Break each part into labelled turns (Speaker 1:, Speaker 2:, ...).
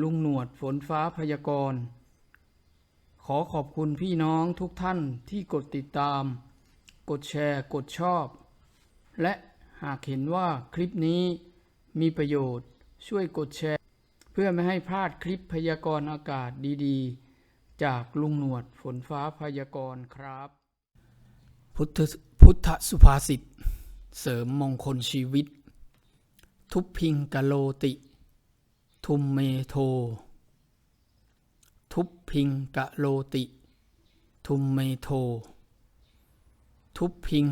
Speaker 1: ลุงหนวดฝนฟ้าพยากรณ์ ขอขอบคุณพี่น้องทุกท่านที่กดติดตาม กดแชร์ กดชอบ และหากเห็นว่าคลิปนี้มีประโยชน์ช่วยกดแชร์ เพื่อไม่ให้พลาดคลิปพยากรณ์อากาศดีๆ จากลุงหนวดฝนฟ้าพยากรณ์ครับ พุทธพุทธสุภาษิต เสริมมงคลชีวิต ทุพพิงกะโลติ ทุมเมโท ทุพพิงกะโลติ ทุมเมโท ทุพพิง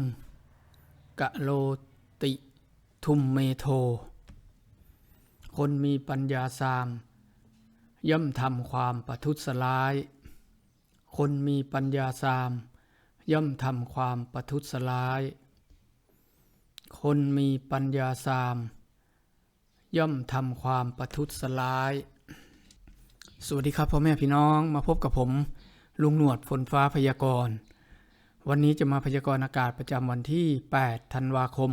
Speaker 1: กะโลติ ทุมเมโท คนมีปัญญาสาม ย่อมทำความประทุษร้าย คนมีปัญญาสาม ย่อมทำความประทุษร้าย คนมีปัญญาสาม ย่อมทำความประทุษร้าย สวัสดีครับพ่อแม่พี่น้องมาพบกับผม ลุงหนวดฝนฟ้าพยากรณ์ วันนี้จะมาพยากรณ์อากาศประจำวันที่ 8 ธันวาคม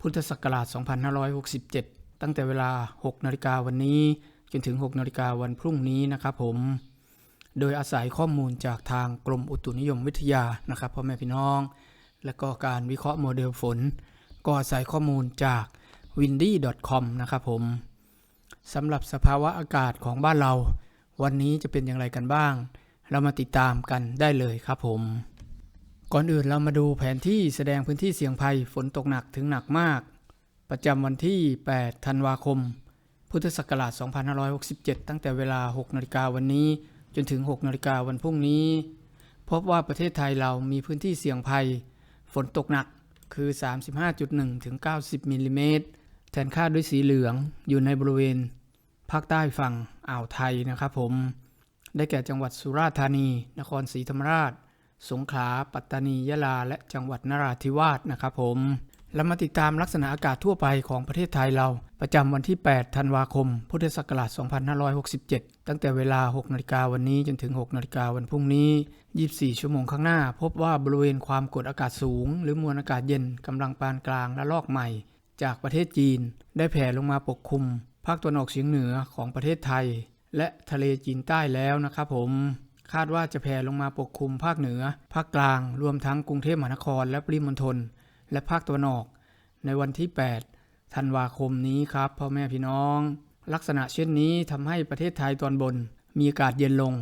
Speaker 1: พุทธศักราช 2567 ตั้งแต่เวลา 6 นาฬิกาวันนี้ จนถึง 6 นาฬิกาวันพรุ่งนี้นะครับผม โดยอาศัยข้อมูลจากทางกรมอุตุนิยมวิทยานะครับพ่อแม่พี่น้อง และก็การวิเคราะห์โมเดลฝน ก็อาศัยข้อมูลจาก windy.com นะครับผมสำหรับสภาวะอากาศของบ้านเรา วันนี้จะเป็นอย่างไรกันบ้าง เรามาติดตามกันได้เลยครับผม ก่อนอื่นเรามาดูแผนที่แสดงพื้นที่เสี่ยงภัยฝนตกหนักถึงหนักมาก ประจำวันที่ 8 ธันวาคม พุทธศักราช 2567 ตั้งแต่เวลา 6 นาฬิกาวันนี้ จนถึง 6 นาฬิกาวันพรุ่งนี้ พบว่าประเทศไทยเรามีพื้นที่เสี่ยงภัย ฝนตกหนักคือ 35.1 ถึง 90 มิลลิเมตร นค่าด้วยสีเหลืองอยู่ในบริเวณ ภาคใต้ฝั่งอ่าวไทยนะครับผม ได้แก่จังหวัดสุราษฎร์ธานี นครศรีธรรมราช สงขลา ปัตตานี ยะลา และจังหวัดนราธิวาสนะครับผมเรามาติดตามลักษณะอากาศทั่วไปของประเทศไทยเรา ประจำวันที่ 8 ธันวาคม พุทธศักราช 2567 ตั้งแต่เวลา 6 นาฬิกาวันนี้จนถึง 6 นาฬิกาวันพรุ่งนี้ 24 ชั่วโมงข้างหน้า พบว่าบริเวณความกดอากาศสูง หรือมวลอากาศเย็นกำลังปานกลางและลอกใหม่ จากประเทศจีน ได้แผ่ลงมาปกคลุมภาคตะวันออกเฉียงเหนือของประเทศไทย และทะเลจีนใต้แล้วนะครับผมคาดว่าจะแผ่ลงมาปกคลุมภาคเหนือ ภาคกลาง รวมทั้งกรุงเทพมหานครและปริมณฑลและภาคตะวันออก ในวันที่ 8 ธันวาคมนี้ครับพ่อแม่พี่น้อง ลักษณะเช่นนี้ทำให้ประเทศไทยตอนบน มีอากาศเย็นลง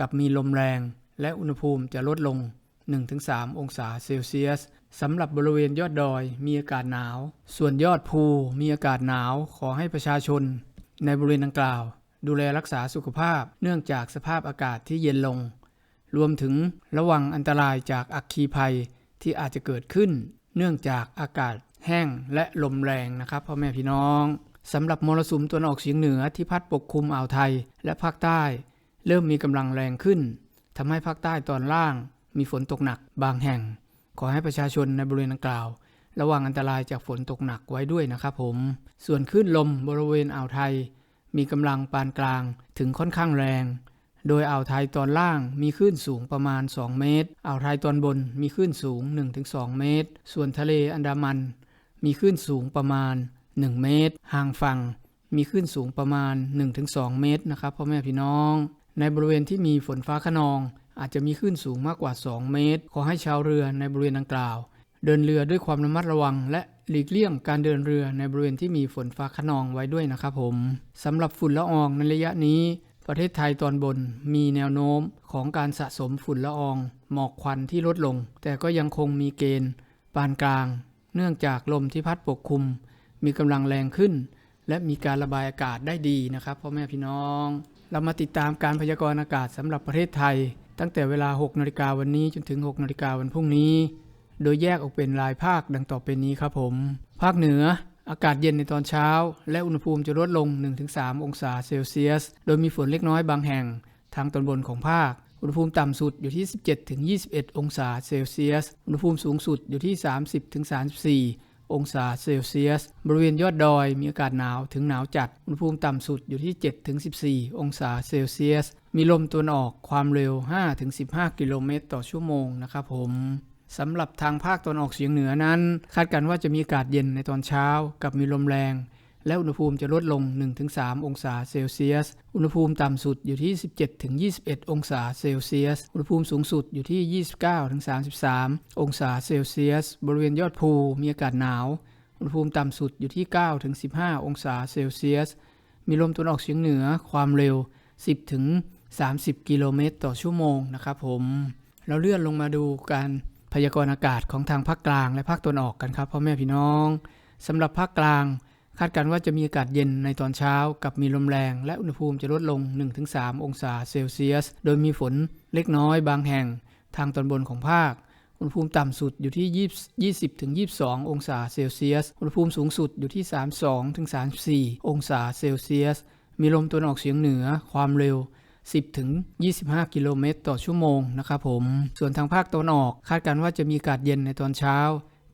Speaker 1: กับมีลมแรง และอุณหภูมิจะลดลง 1-3 องศาเซลเซียส สำหรับบริเวณยอดดอยมีอากาศหนาว ส่วนยอดภูมีอากาศหนาว ขอให้ประชาชน ในบริเวณดังกล่าว ดูแลรักษาสุขภาพ เนื่องจากสภาพอากาศที่เย็นลง รวมถึงระวังอันตรายจากอัคคีภัยที่อาจจะเกิดขึ้น เนื่องจากอากาศแห้งและลมแรงนะครับพ่อแม่พี่น้องสำหรับมรสุมตะวันออกเฉียงเหนือที่พัดปกคลุมอ่าวไทยและภาคใต้ เริ่มมีกำลังแรงขึ้นทำให้ภาคใต้ตอนล่าง มีฝนตกหนักบางแห่ง ขอให้ประชาชนในบริเวณดังกล่าว ระวังอันตรายจากฝนตกหนักไว้ด้วยนะครับผม ส่วนคลื่นลมบริเวณอ่าวไทย มีกำลังปานกลางถึงค่อนข้างแรง โดยอ่าวไทยตอนล่างมีคลื่นสูงประมาณ 2 เมตร อ่าวไทยตอนบนมีคลื่นสูง 1-2 เมตร ส่วนทะเลอันดามัน มีคลื่นสูงประมาณ 1 เมตร ห่างฝั่งมีคลื่นสูงประมาณ 1-2 เมตรนะครับพ่อแม่พี่น้อง ในบริเวณที่มีฝนฟ้าขนอง อาจจะมีคลื่นสูงมากกว่า 2 เมตร ขอให้ชาวเรือในบริเวณดังกล่าว เดินเรือด้วยความระมัดระวัง และหลีกเลี่ยงการเดินเรือในบริเวณที่มีฝนฟ้าขนองไว้ด้วยนะครับผมสำหรับฝุ่นละอองในระยะนี้ ประเทศไทยตอนบนมีแนวโน้มของการสะสมฝุ่นละออง หมอกควันที่ลดลง แต่ก็ยังคงมีเกณฑ์ ปานกลาง เนื่องจากลมที่พัดปกคลุม มีกำลังแรงขึ้น และมีการระบายอากาศได้ดีนะครับพ่อแม่พี่น้อง เรามาติดตามการพยากรณ์อากาศสำหรับประเทศไทย ตั้งแต่เวลา 6นาฬิกาวันนี้จนถึง 6นาฬิกาวันพรุ่งนี้ โดยแยกออกเป็นรายภาคดังต่อไปนี้ครับผมภภาคเหนือ อากาศเย็นในตอนเช้า และอุณหภูมิจะลดลง 1-3 องศาเซลเซียส โดยมีฝนเล็กน้อยบางแห่ง ทางตอนบนของภาค อุณหภูมิต่ำสุดอยู่ที่ 17-21 องศาเซลเซียส อุณหภูมิสูงสุดอยู่ที่ 30-34 องศาเซลเซียส บริเวณยอดดอยมีอากาศหนาวถึงหนาวจัด อุณหภูมิต่ำสุดอยู่ที่ 7-14 องศาเซลเซียส มีลมตะวันออกความเร็ว 5-15 กิโลเมตรต่อชั่วโมงนะครับผมสำหรับทางภาคตะวันออกเฉียงเหนือนั้น คาดการณ์ว่าจะมีอากาศเย็นในตอนเช้า กับมีลมแรง และอุณหภูมิจะลดลง 1-3 องศาเซลเซียส อุณหภูมิต่ำสุดอยู่ที่ 17-21 องศาเซลเซียส อุณหภูมิสูงสุดอยู่ที่ 29-33 องศาเซลเซียส บริเวณยอดภูมีอากาศหนาว อุณหภูมิต่ำสุดอยู่ที่ 9-15 องศาเซลเซียส มีลมตะวันออกเฉียงเหนือความเร็ว 10-30 กิโลเมตรต่อชั่วโมงนะครับผม เราเลื่อนลงมาดูการพยากรณ์อากาศของทางภาคกลางและภาคตะวันออกกันครับพ่อแม่พี่น้องสำหรับภาคกลาง คาดการณ์ว่าจะมีอากาศเย็นในตอนเช้ากับมีลมแรงและอุณหภูมิจะลดลง 1-3 องศาเซลเซียส โดยมีฝนเล็กน้อยบางแห่งทางตอนบนของภาค อุณหภูมิต่ำสุดอยู่ที่ 20-22 องศาเซลเซียส อุณหภูมิสูงสุดอยู่ที่ 32-34 องศาเซลเซียส มีลมตะวันออกเฉียงเหนือความเร็ว 10ถึง25 กิโลเมตรต่อชั่วโมงนะครับผม ส่วนทางภาคตะวันออกคาดการณ์ว่าจะมีอากาศเย็นในตอนเช้า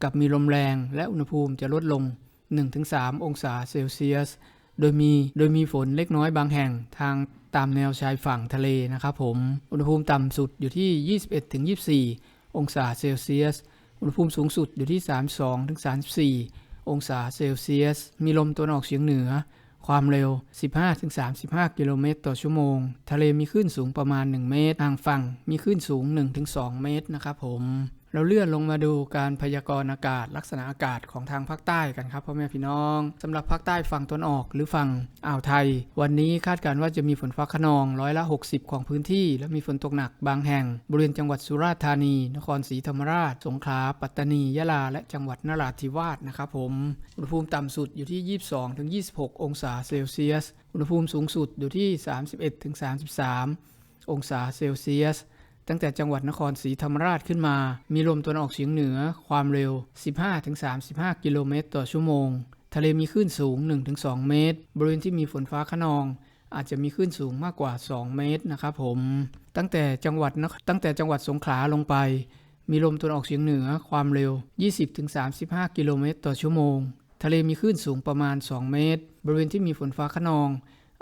Speaker 1: กับมีลมแรงและอุณหภูมิจะลดลง 1-3 องศาเซลเซียส โดยมีโดยมีฝนเล็กน้อยบางแห่งทางตามแนวชายฝั่งทะเลนะครับผม อุณหภูมิต่ำสุดอยู่ที่ 21-24 องศาเซลเซียส อุณหภูมิสูงสุดอยู่ที่ 32-34 องศาเซลเซียส มีลมตะวันออกเฉียงเหนือ ความเร็ว 15-35 กิโลเมตรต่อชั่วโมง ทะเลมีคลื่นสูงประมาณ 1 เมตร ทางฝั่งมีคลื่นสูง 1-2 เมตรนะครับผม เราเลื่อนลงมาดูการพยากรณ์อากาศ ลักษณะอากาศของทางภาคใต้กันครับพ่อแม่พี่น้องสำหรับภาคใต้ฝั่งตะวันออกหรือฝั่งอ่าวไทย วันนี้คาดการณ์ว่าจะมีฝนฟ้าขนองร้อยละ 60 ของพื้นที่ และมีฝนตกหนักบางแห่ง บริเวณจังหวัดสุราษฎร์ธานี นครศรีธรรมราช สงขลาปัตตานียะลา และจังหวัดนราธิวาสนะครับผมอุณหภูมิต่ำสุดอยู่ที่ 22-26 องศาเซลเซียส อุณหภูมิสูงสุดอยู่ที่ 31-33 องศาเซลเซียส ตั้งแต่จังหวัดนครศรีธรรมราชขึ้นมา มีลมตะวันออกเฉียงเหนือ ความเร็ว 15-35 กิโลเมตรต่อชั่วโมง ทะเลมีคลื่นสูง 1-2 เมตร บริเวณที่มีฝนฟ้าขนอง อาจจะมีคลื่นสูงมากกว่า 2 เมตรนะครับผม ตั้งแต่จังหวัดตั้งแต่จังหวัดสงขลาลงไป มีลมตะวันออกเฉียงเหนือ ความเร็ว 20-35 กิโลเมตรต่อชั่วโมง ทะเลมีคลื่นสูงประมาณ 2 เมตร บริเวณที่มีฝนฟ้าขนอง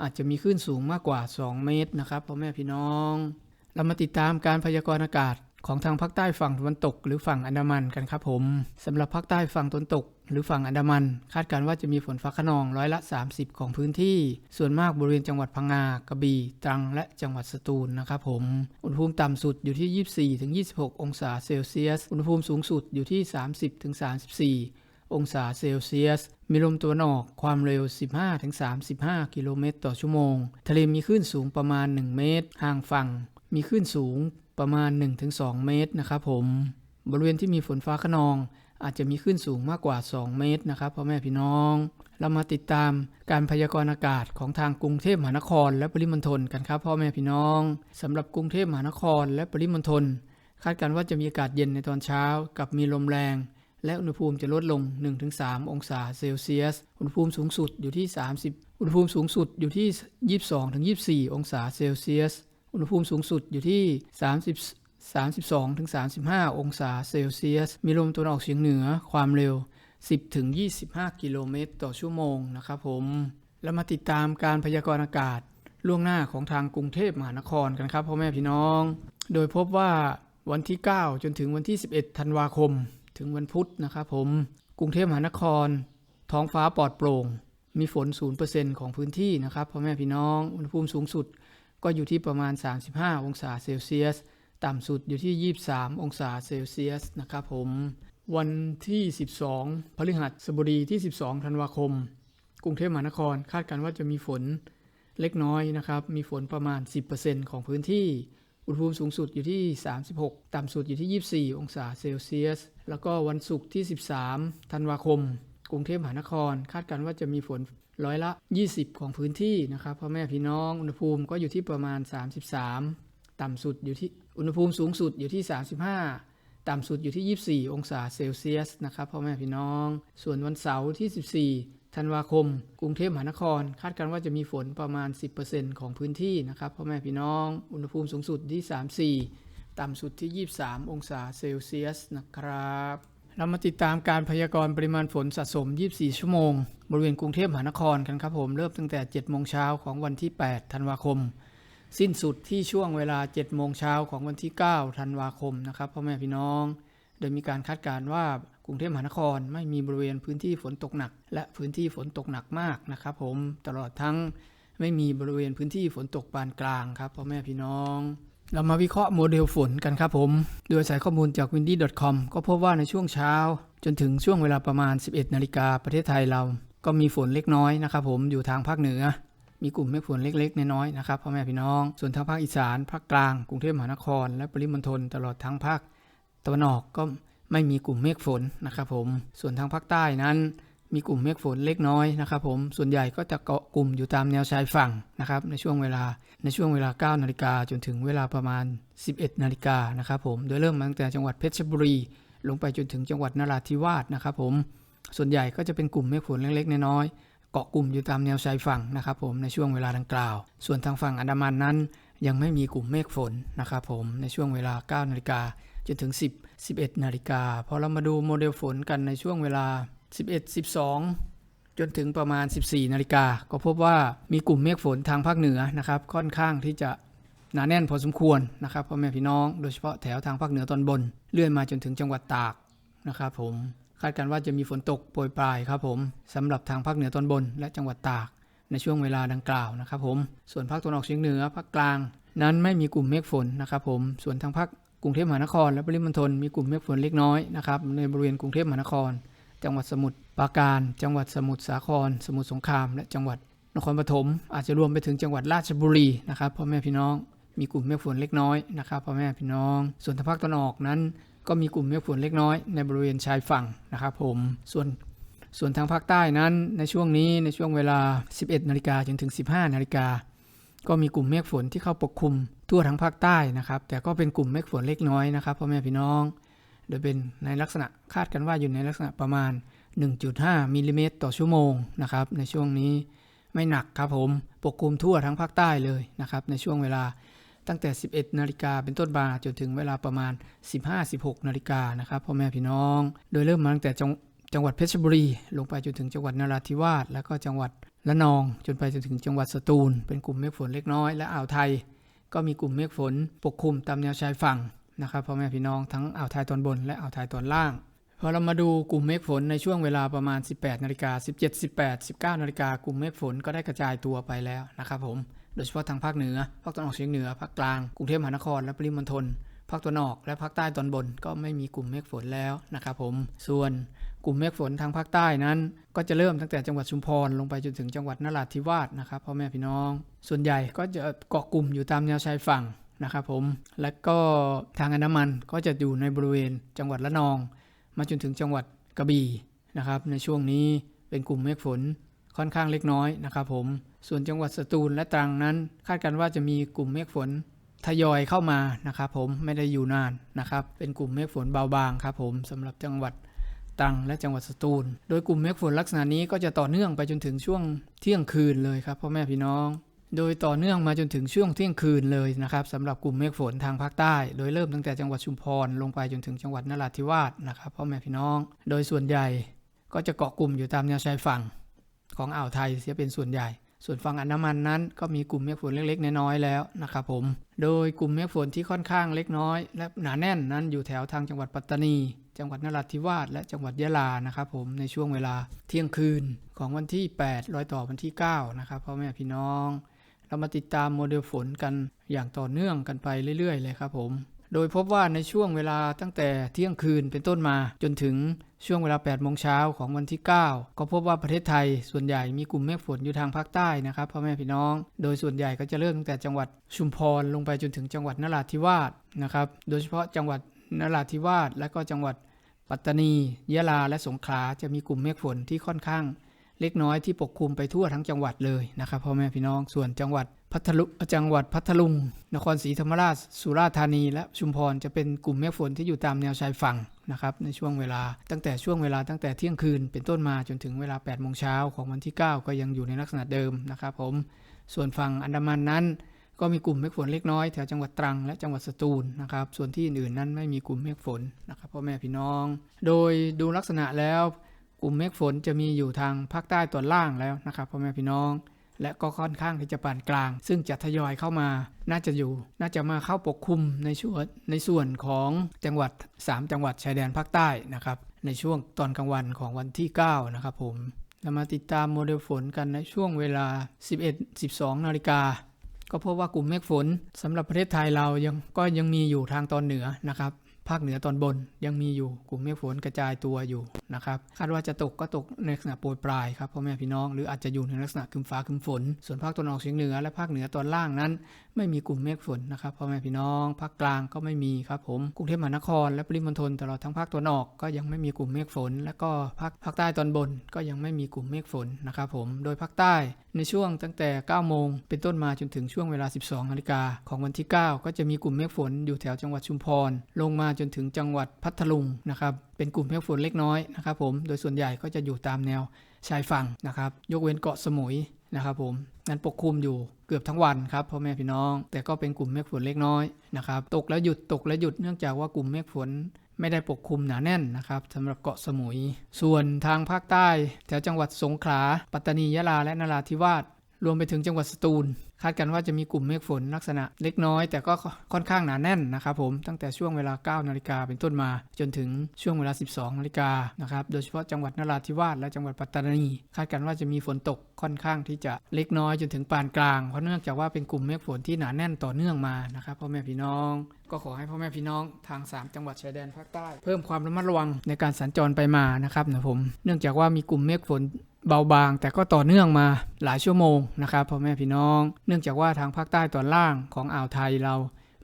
Speaker 1: อาจจะมีคลื่นสูงมากกว่า 2 เมตรนะครับพ่อแม่พี่น้อง เรามาติดตามการพยากรณ์อากาศของทางภาคใต้ฝั่งตะวันตก หรือฝั่งอันดามันกันครับผมสำหรับภาคใต้ฝั่งตะวันตก หรือฝั่งอันดามัน คาดการณ์ว่าจะมีฝนฟ้าขนองร้อยละ 30 ของพื้นที่ ส่วนมากบริเวณจังหวัดพังงากระบี่ตรังและจังหวัดสตูลนะครับผม อุณหภูมิต่ำสุดอยู่ที่ 24-26 องศาเซลเซียส อุณหภูมิสูงสุดอยู่ที่ 30-34 องศาเซลเซียส มีลมตะวันออกความเร็ว 15-35 กิโลเมตรต่อชั่วโมง ทะเลมีคลื่นสูงประมาณ 1 เมตร ห่างฝั่ง มีคลื่นสูงประมาณ 1-2 เมตรนะครับผม บริเวณที่มีฝนฟ้าขนอง อาจจะมีคลื่นสูงมากกว่า 2 เมตรนะครับพ่อแม่พี่น้อง เรามาติดตามการพยากรณ์อากาศของทางกรุงเทพมหานคร และปริมณฑลกันครับพ่อแม่พี่น้องสำหรับกรุงเทพมหานคร และปริมณฑลคาดการณ์ว่าจะมีอากาศเย็นในตอนเช้า กับมีลมแรง และอุณหภูมิจะลดลง 1-3 องศาเซลเซียส อุณหภูมิสูงสุดอยู่ที่ 30 อุณหภูมิสูงสุดอยู่ที่ 22-24 องศาเซลเซียส อุณหภูมิสูงสุดอยู่ที่ 30 32-35 องศาเซลเซียส มีลมตะวันออกเฉียงเหนือความเร็ว 10-25 กิโลเมตรต่อชั่วโมงนะครับผม แล้วมาติดตามการพยากรณ์อากาศล่วงหน้าของทางกรุงเทพมหานครกันครับพ่อแม่พี่น้อง โดยพบว่าวันที่ 9 จนถึงวันที่ 11 ธันวาคม ถึงวันพุธนะครับผม กรุงเทพมหานคร ท้องฟ้าปลอดโปร่ง มีฝน 0%ของพื้นที่นะครับพ่อแม่พี่น้อง อุณหภูมิสูงสุด ก็อยู่ที่ประมาณ 35 องศาเซลเซียส ต่ำสุดอยู่ที่ 23 องศาเซลเซียสนะครับผม วันที่ 12 พฤหัสบดีที่ 12 ธันวาคม กรุงเทพมหานครคาดการณ์ว่าจะมีฝนเล็กน้อยนะครับ มีฝนประมาณ 10%ของพื้นที่ อุณหภูมิสูงสุดอยู่ที่ 36 ต่ำสุดอยู่ที่ 24 องศาเซลเซียส แล้วก็วันศุกร์ที่ 13 ธันวาคม กรุงเทพมหานคร คาดการณ์ว่าจะมีฝนร้อยละ 20 ของพื้นที่นะครับพ่อแม่พี่น้องอุณหภูมิก็อยู่ที่ประมาณ 33 ต่ำสุดอยู่ที่อุณหภูมิสูงสุดอยู่ที่ 35 ต่ำสุดอยู่ที่ 24 องศาเซลเซียสนะครับพ่อแม่พี่น้อง ส่วนวันเสาร์ที่ 14 ธันวาคม กรุงเทพมหานคร คาดการณ์ว่าจะมีฝนประมาณ 10%ของพื้นที่นะครับพ่อแม่พี่น้อง อุณหภูมิสูงสุดที่ 34 ต่ำสุดที่ 23 องศาเซลเซียสนะครับ เรามาติดตามการพยากรณ์ปริมาณฝนสะสม 24 ชั่วโมง บริเวณกรุงเทพมหานครกันครับผม เริ่มตั้งแต่ 7 โมงเช้าของวันที่ 8 ธันวาคม สิ้นสุดที่ช่วงเวลา 7 โมงเช้าของวันที่ 9 ธันวาคมนะครับพ่อแม่พี่น้อง โดยมีการคาดการณ์ว่ากรุงเทพมหานครไม่มีบริเวณพื้นที่ฝนตกหนัก และพื้นที่ฝนตกหนักมากนะครับผม ตลอดทั้งไม่มีบริเวณพื้นที่ฝนตกปานกลางครับพ่อแม่พี่น้อง เรามาวิเคราะห์โมเดลฝนกันครับผม โดยใส่ข้อมูลจาก windy.com ก็พบว่าในช่วงเช้า จนถึงช่วงเวลาประมาณ 11 นาฬิกาประเทศไทยเรา ก็มีฝนเล็กน้อยนะครับผมอยู่ทางภาคเหนือ มีกลุ่มเมฆฝนเล็กๆ น้อยๆนะครับพ่อแม่พี่น้อง ส่วนทางภาคอีสานภาคกลางกรุงเทพมหานคร และปริมณฑลตลอดทั้งภาคตะวันออกก็ไม่มีกลุ่มเมฆฝนนะครับผมส่วนทางภาคใต้นั้น มีกลุ่มเมฆฝนเล็กน้อยนะครับผม ส่วนใหญ่ก็จะเกาะกลุ่มอยู่ตามแนวชายฝั่งนะครับในช่วงเวลาในช่วงเวลา 9 นาฬิกาจนถึงเวลาประมาณ 11 นาฬิกานะครับผม โดยเริ่มมาตั้งแต่จังหวัดเพชรบุรี ลงไปจนถึงจังหวัดนราธิวาสนะครับผม ส่วนใหญ่ก็จะเป็นกลุ่มเมฆฝนเล็กๆน้อยๆเกาะกลุ่มอยู่ตามแนวชายฝั่งนะครับผมในช่วงเวลาดังกล่าว ส่วนทางฝั่งอันดามันนั้น ยังไม่มีกลุ่มเมฆฝนนะครับผมในช่วงเวลา 9 นาฬิกาจนถึง 10 11 นาฬิกาพอเรามาดูโมเดลฝนกันในช่วงเวลา 11 12 จนถึงประมาณ 14 นาฬิกา ก็พบว่ามีกลุ่มเมฆฝนทางภาคเหนือนะครับ ค่อนข้างที่จะหนาแน่นพอสมควรนะครับพ่อแม่พี่น้องโดยเฉพาะแถวทางภาคเหนือตอนบน เลื่อนมาจนถึงจังหวัดตากนะครับผมคาดการณ์ว่าจะมีฝนตกโปรยปลายครับผมสำหรับทางภาคเหนือตอนบน และจังหวัดตาก ในช่วงเวลาดังกล่าวนะครับผมส่วนภาคตะวันออกเฉียงเหนือภาคกลาง นั้นไม่มีกลุ่มเมฆฝนนะครับผมส่วนทางภาคกรุงเทพมหานคร และปริมณฑลมีกลุ่มเมฆฝนเล็กน้อยนะครับในบริเวณกรุงเทพมหานคร จังหวัดสมุทรปราการ จังหวัดสมุทรสาคร สมุทรสงคราม และจังหวัดนครปฐมอาจจะรวมไปถึงจังหวัดราชบุรีนะครับพ่อแม่พี่น้องมีกลุ่มเมฆฝนเล็กน้อยนะครับพ่อแม่พี่น้อง ส่วนทางภาคตะวันออกนั้น ก็มีกลุ่มเมฆฝนเล็กน้อย ในบริเวณชายฝั่งนะครับผมส่วนส่วนทางภาคใต้นั้นในช่วงนี้ในช่วงเวลา 11นาฬิกาจนถึง 15นาฬิกาก็มีกลุ่มเมฆฝนที่เข้าปกคลุมทั่วทั้งภาคใต้นะครับ แต่ก็เป็นกลุ่มเมฆฝนเล็กน้อยนะครับพ่อแม่พี่น้อง โดยเป็นในลักษณะคาดกันว่าอยู่ในลักษณะประมาณ 1.5มิลลิเมตรต่อชั่วโมงนะครับในช่วงนี้ไม่หนักครับผมปกคลุมทั่วทั้งภาคใต้เลยนะครับในช่วงเวลาตั้งแต่ 11 นาฬิกาเป็นต้นมาจนถึงเวลาประมาณ 15-16 นาฬิกานะครับพ่อแม่พี่น้อง โดยเริ่มมาตั้งแต่จังจังหวัดเพชรบุรี ลงไปจนถึงจังหวัดนราธิวาสแล้วก็จังหวัดละนอง จนไปจนถึงจังหวัดสตูล เป็นกลุ่มเมฆฝนเล็กน้อยและอ่าวไทย ก็มีกลุ่มเมฆฝนปกคลุมตามแนวชายฝั่ง นะครับพ่อแม่พี่น้องทั้งอ่าวไทยตอนบนและอ่าวไทยตอนล่าง พอเรามาดูกลุ่มเมฆฝนในช่วงเวลาประมาณ 18นาฬิกา17 18 19นาฬิกากลุ่มเมฆฝนก็ได้กระจายตัวไปแล้วนะครับผมโดยเฉพาะทางภาคเหนือภาคตะวันออกเฉียงเหนือภาคกลางกรุงเทพมหานครและปริมณฑลภาคตะวันออกและภาคใต้ตอนบนก็ไม่มีกลุ่มเมฆฝนแล้วนะครับผมส่วนกลุ่มเมฆฝนทางภาคใต้นั้น ก็จะเริ่มตั้งแต่จังหวัดชุมพรลงไปจนถึงจังหวัดนราธิวาสนะครับพ่อแม่พี่น้อง ส่วนใหญ่ก็จะเกาะกลุ่มอยู่ตามแนวชายฝั่ง นะครับผม และก็ทางอันดามันก็จะอยู่ในบริเวณจังหวัดละนอง มาจนถึงจังหวัดกระบี่นะครับ ในช่วงนี้เป็นกลุ่มเมฆฝนค่อนข้างเล็กน้อยนะครับผม ส่วนจังหวัดสตูลและตรังนั้น คาดกันว่าจะมีกลุ่มเมฆฝนทยอยเข้ามานะครับผมไม่ได้อยู่นานนะครับ เป็นกลุ่มเมฆฝนเบาบางครับผมสำหรับจังหวัดตรังและจังหวัดสตูล โดยกลุ่มเมฆฝนลักษณะนี้ก็จะต่อเนื่องไปจนถึงช่วงเที่ยงคืนเลยครับพ่อแม่พี่น้อง โดยต่อเนื่องมาจนถึงช่วงเที่ยงคืนเลยนะครับสำหรับกลุ่มเมฆฝนทางภาคใต้ โดยเริ่มตั้งแต่จังหวัดชุมพรลงไปจนถึงจังหวัดนราธิวาสนะครับพ่อแม่พี่น้อง โดยส่วนใหญ่ก็จะเกาะกลุ่มอยู่ตามแนวชายฝั่งของอ่าวไทยเสียเป็นส่วนใหญ่ ส่วนฝั่งอันดามันนั้น ก็มีกลุ่มเมฆฝนเล็กๆน้อยๆแล้วนะครับผม โดยกลุ่มเมฆฝนที่ค่อนข้างเล็กน้อย และหนาแน่นนั้นอยู่แถวทางจังหวัดปัตตานี จังหวัดนราธิวาสและจังหวัดยะลานะครับผมในช่วงเวลาเที่ยงคืนของวันที่ 8 รอยต่อวันที่ 9 นะครับพ่อแม่พี่น้อง เรามาติดตามโมเดลฝนกันอย่างต่อเนื่องกันไปเรื่อยๆ เลยครับผม โดยพบว่าในช่วงเวลาตั้งแต่เที่ยงคืนเป็นต้นมาจนถึงช่วงเวลา8โมงเช้าของวันที่ 9 ก็พบว่าประเทศไทยส่วนใหญ่มีกลุ่มเมฆฝนอยู่ทางภาคใต้นะครับพ่อแม่พี่น้อง โดยส่วนใหญ่ก็จะเริ่มตั้งแต่จังหวัดชุมพรลงไปจนถึงจังหวัดนราธิวาสนะครับ โดยเฉพาะจังหวัดนราธิวาสและก็จังหวัดปัตตานี ยะลา และสงขลาจะมีกลุ่มเมฆฝนที่ค่อนข้าง เล็กน้อยที่ปกคลุมไปทั่วทั้งจังหวัดเลยนะครับพ่อแม่พี่น้องส่วนจังหวัดพัทลุจังหวัดพัทลุง นครศรีธรรมราช สุราษฎร์ธานี และชุมพรจะเป็นกลุ่มเมฆฝนที่อยู่ตามแนวชายฝั่งนะครับในช่วงเวลาตั้งแต่ช่วงเวลาตั้งแต่เที่ยงคืนเป็นต้นมาจนถึงเวลา8โมงเช้าของวันที่ 9 ก็ยังอยู่ในลักษณะเดิมนะครับผมส่วนฝั่งอันดามันนั้น ก็มีกลุ่มเมฆฝนเล็กน้อยแถวจังหวัดตรังและจังหวัดสตูลนะครับส่วนที่อื่นๆนั้นไม่มีกลุ่มเมฆฝนนะครับพ่อแม่พี่น้อง โดยดูลักษณะแล้ว ลุ่มเมฆฝนจะมีอยู่ทางภาคใต้ตอนล่างแล้วนะครับพ่อแม่พี่น้อง และก็ค่อนข้างที่จะปานกลาง ซึ่งจะทยอยเข้ามา น่าจะอยู่ น่าจะมาเข้าปกคลุมในช่วงในส่วนของจังหวัด 3 จังหวัดชายแดนภาคใต้นะครับในช่วงตอนกลางวันของวันที่ 9 นะครับผมเรามาติดตามโมเดลฝนกันในช่วงเวลา 11-12 นาฬิกาก็พบว่ากลุ่มเมฆฝนสำหรับประเทศไทยเรายังก็ยังมีอยู่ทางตอนเหนือนะครับ ภาคเหนือตอนบนยังมีอยู่กลุ่มเมฆฝนกระจายตัวอยู่นะครับคาดว่าจะตกก็ตกในลักษณะโปรยปลายครับพ่อแม่พี่น้องหรืออาจจะอยู่ในลักษณะคึมฟ้าคึมฝน ส่วนภาคตะวันออกเฉียงเหนือและภาคเหนือตอนล่างนั้น ไม่มีกลุ่มเมฆฝนนะครับพ่อแม่พี่น้องภาคกลางก็ไม่มีครับผมกรุงเทพมหานครและปริมณฑลตลอดทั้งภาคตะวันออกก็ยังไม่มีกลุ่มเมฆฝน และก็ภาคภาคใต้ตอนบนก็ยังไม่มีกลุ่มเมฆฝนนะครับผมโดยภาคใต้ในช่วงตั้งแต่ 9 โมง เป็นต้นมาจนถึงช่วงเวลา 12 นาฬิกาของวันที่ 9 ก็จะมีกลุ่มเมฆฝนอยู่แถวจังหวัดชุมพร ลงมาจนถึงจังหวัดพัทลุงนะครับเป็นกลุ่มเมฆฝนเล็กน้อยนะครับผมโดยส่วนใหญ่ก็จะอยู่ตามแนวชายฝั่งนะครับ ยกเว้นเกาะสมุย นะครับผมนั้นปกคลุมอยู่เกือบทั้งวันครับพ่อแม่พี่น้อง แต่ก็เป็นกลุ่มเมฆฝนเล็กน้อยนะครับตกแล้วหยุดตกแล้วหยุดเนื่องจากว่ากลุ่มเมฆฝนไม่ได้ปกคลุมหนาแน่นนะครับสำหรับเกาะสมุย ส่วนทางภาคใต้แถวจังหวัดสงขลาปัตตานียะลาและนราธิวาสรวมไปถึงจังหวัดสตูล คาดกันว่าจะมีกลุ่มเมฆฝนลักษณะเล็กน้อย แต่ก็ค่อนข้างหนาแน่นนะครับผมตั้งแต่ช่วงเวลา 9 นาฬิกาเป็นต้นมา จนถึงช่วงเวลา 12 นาฬิกานะครับโดยเฉพาะจังหวัดนราธิวาสและจังหวัดปัตตานี คาดกันว่าจะมีฝนตก ค่อนข้างที่จะเล็กน้อยจนถึงปานกลาง เพราะเนื่องจากว่าเป็นกลุ่มเมฆฝนที่หนาแน่นต่อเนื่องมานะครับพ่อแม่พี่น้อง ก็ขอให้พ่อแม่พี่น้องทาง 3 จังหวัดชายแดนภาคใต้ เพิ่มความระมัดระวังในการสัญจรไปมานะครับนะผมเนื่องจากว่ามีกลุ่มเมฆฝนเบาบางแต่ก็ต่อเนื่องมาหลายชั่วโมงนะครับพ่อแม่พี่น้อง เนื่องจากว่าทางภาคใต้ตอนล่างของอ่าวไทยเรา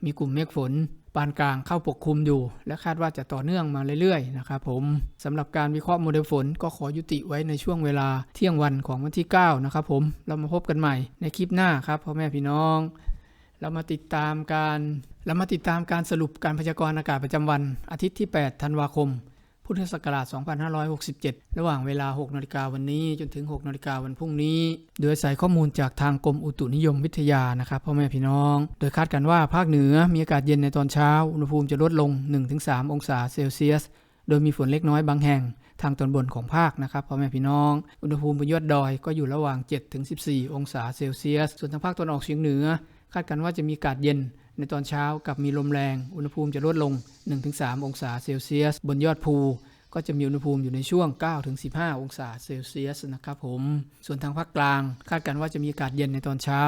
Speaker 1: มีกลุ่มเมฆฝน ปานกลางเข้าปกคลุมอยู่ และคาดว่าจะต่อเนื่องมาเรื่อยๆนะครับผมสำหรับการวิเคราะห์โมเดลฝนก็ขอยุติไว้ในช่วงเวลาเที่ยงวันของวันที่ 9 นะครับผมเรามาพบกันใหม่ในคลิปหน้าครับพ่อแม่พี่น้อง เรามาติดตามการเรามาติดตามการสรุปการพยากรณ์อากาศประจำวัน อาทิตย์ที่ 8 ธันวาคม พุทธศักราช 2567 ระหว่างเวลา 6นาฬิกาวันนี้จนถึง 6นาฬิกาวันพรุ่งนี้ โดยอาศัยข้อมูลจากทางกรมอุตุนิยมวิทยานะครับพ่อแม่พี่น้อง โดยคาดกันว่าภาคเหนือมีอากาศเย็นในตอนเช้า อุณหภูมิจะลดลง 1-3 องศาเซลเซียส โดยมีฝนเล็กน้อยบางแห่งทางตอนบนของภาคนะครับพ่อแม่พี่น้อง อุณหภูมิบนยอดดอยก็อยู่ระหว่าง 7-14 องศาเซลเซียส ส่วนทางภาคตะวันออกเฉียงเหนือ คาดกันว่าจะมีอากาศเย็น ในตอนเช้ากับมีลมแรง อุณหภูมิจะลดลง 1-3 องศาเซลเซียส บนยอดภูก็จะมีอุณหภูมิอยู่ในช่วง 9-15 องศาเซลเซียสนะครับผม ส่วนทางภาคกลางคาดกันว่าจะมีอากาศเย็นในตอนเช้า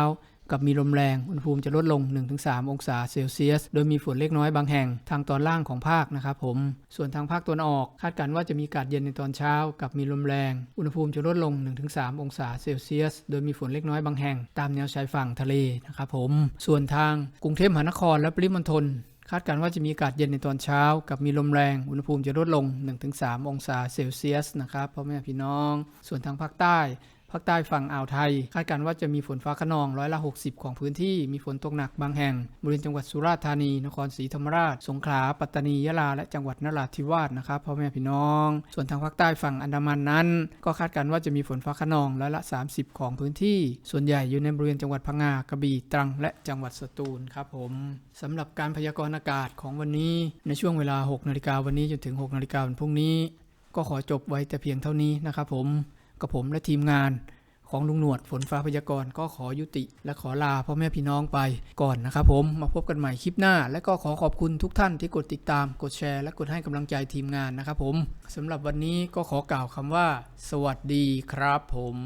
Speaker 1: กับมีลมแรงอุณหภูมิจะลดลง 1-3 องศาเซลเซียส โดยมีฝนเล็กน้อยบางแห่งทางตอนล่างของภาคนะครับผม ส่วนทางภาคตะวันออกคาดการณ์ว่าจะมีอากาศเย็นในตอนเช้า กับมีลมแรง อุณหภูมิจะลดลง 1-3 องศาเซลเซียส โดยมีฝนเล็กน้อยบางแห่ง ตามแนวชายฝั่งทะเลนะครับผม ส่วนทางกรุงเทพมหานครและปริมณฑลคาดการณ์ว่าจะมีอากาศเย็นในตอนเช้า กับมีลมแรง อุณหภูมิจะลดลง 1-3 องศาเซลเซียสนะครับพ่อแม่พี่น้อง ส่วนทางภาคใต้ ภาคใต้ฝั่งอ่าวไทย คาดการณ์ว่าจะมีฝนฟ้าขนองร้อยละ 60 ของพื้นที่ มีฝนตกหนักบางแห่ง บริเวณจังหวัดสุราษฎร์ธานี นครศรีธรรมราช สงขลา ปัตตานี ยะลา และจังหวัดนราธิวาสนะครับพ่อแม่พี่น้อง ส่วนทางภาคใต้ฝั่งอันดามันนั้น ก็คาดการณ์ว่าจะมีฝนฟ้าขนองร้อยละ 30 ของพื้นที่ ส่วนใหญ่อยู่ในบริเวณจังหวัดพังงากระบี่ตรัง และจังหวัดสตูลครับผมสำหรับการพยากรณ์อากาศของวันนี้ในช่วงเวลา 6 นาฬิกาวันนี้จนถึง 6 นาฬิกาวันพรุ่งนี้ ก็ขอจบไว้แต่เพียงเท่านี้นะครับผม กับผมและทีมงานของลุงหนวดฝนฟ้าพยากรณ์ก็ขอยุติ และขอลาพ่อแม่พี่น้องไปก่อนนะครับผมมาพบกันใหม่คลิปหน้า และก็ขอขอบคุณทุกท่านที่กดติดตาม กดแชร์ และกดให้กำลังใจทีมงานนะครับผมสำหรับวันนี้ก็ขอกล่าวคำว่า สวัสดีครับผม